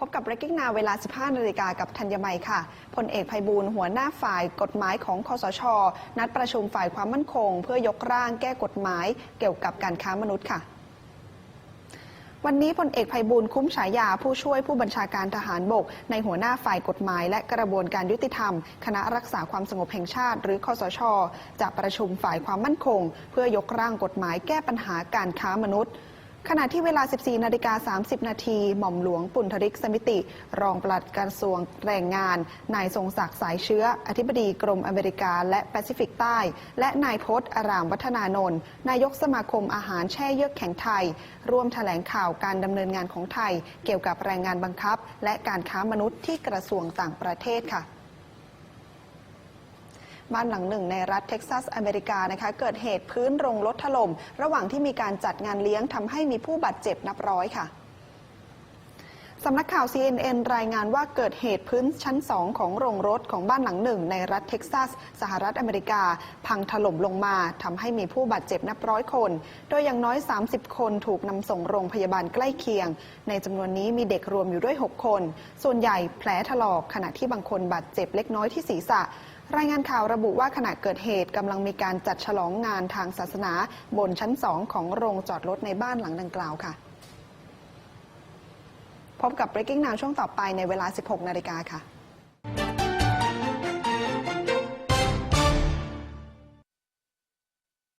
พบกับ Breaking Now เวลา 15 นาฬิกากับธัญมัยค่ะ พลเอกภัยบูลหัวหน้าฝ่ายกฎหมายของคอสช นัดประชุมฝ่ายความมั่นคง เพื่อยกร่างแก้กฎหมายเกี่ยวกับการค้ามนุษย์ค่ะวันนี้พลเอกภัยบูลคุ้มฉายาผู้ช่วยผู้บัญชาการทหารบก ในหัวหน้าฝ่ายกฎหมายและกระบวนการยุติธรรม คณะรักษาความสงบแห่งชาติ หรือคอสช จะประชุมฝ่ายความมั่นคง เพื่อยกร่างกฎหมายแก้ปัญหาการค้ามนุษย์ ขณะที่เวลา 14 นาฬิกา 30 นาที หม่อมหลวงปุณธริกสมิติ รองปลัดกระทรวงแรงงาน นายทรงศักดิ์สายเชื้อ อธิบดีกรมอเมริกา และแปซิฟิกใต้ และนายพศอารามวัฒนานนท์ นายกสมาคมอาหารแช่เยือกแข็งไทย ร่วมแถลงข่าวการดำเนินงานของไทย เกี่ยวกับแรงงานบังคับ และการค้ามนุษย์ที่กระทรวงต่างประเทศค่ะ บ้านหลังหนึ่งในรัฐเท็กซัสอเมริกานะคะเกิดเหตุพื้นโรงรถถล่มระหว่างที่มีการจัดงานเลี้ยงทำให้มีผู้บาดเจ็บนับร้อยค่ะ สำนักข่าว CNN รายงานว่าเกิดเหตุพื้นชั้น 2 ของโรงรถของบ้านหลังหนึ่ง ในรัฐเท็กซัส สหรัฐอเมริกา พังถล่มลงมาทำให้มีผู้บาดเจ็บนับร้อยคน โดยอย่างน้อย 30 คนถูกนำส่งโรงพยาบาลใกล้เคียง ในจำนวนนี้มีเด็กรวมอยู่ด้วย 6 คน ส่วนใหญ่แผลถลอกขณะที่บางคนบาดเจ็บเล็กน้อยที่ศีรษะรายงานข่าวระบุว่าขณะเกิดเหตุกำลังมีการจัดฉลองงานทางศาสนา บนชั้น2ของโรงจอดรถในบ้านหลังดังกล่าวค่ะ พบกับ Breaking Now ช่วงต่อไปในเวลา 16 นาฬิกาค่ะ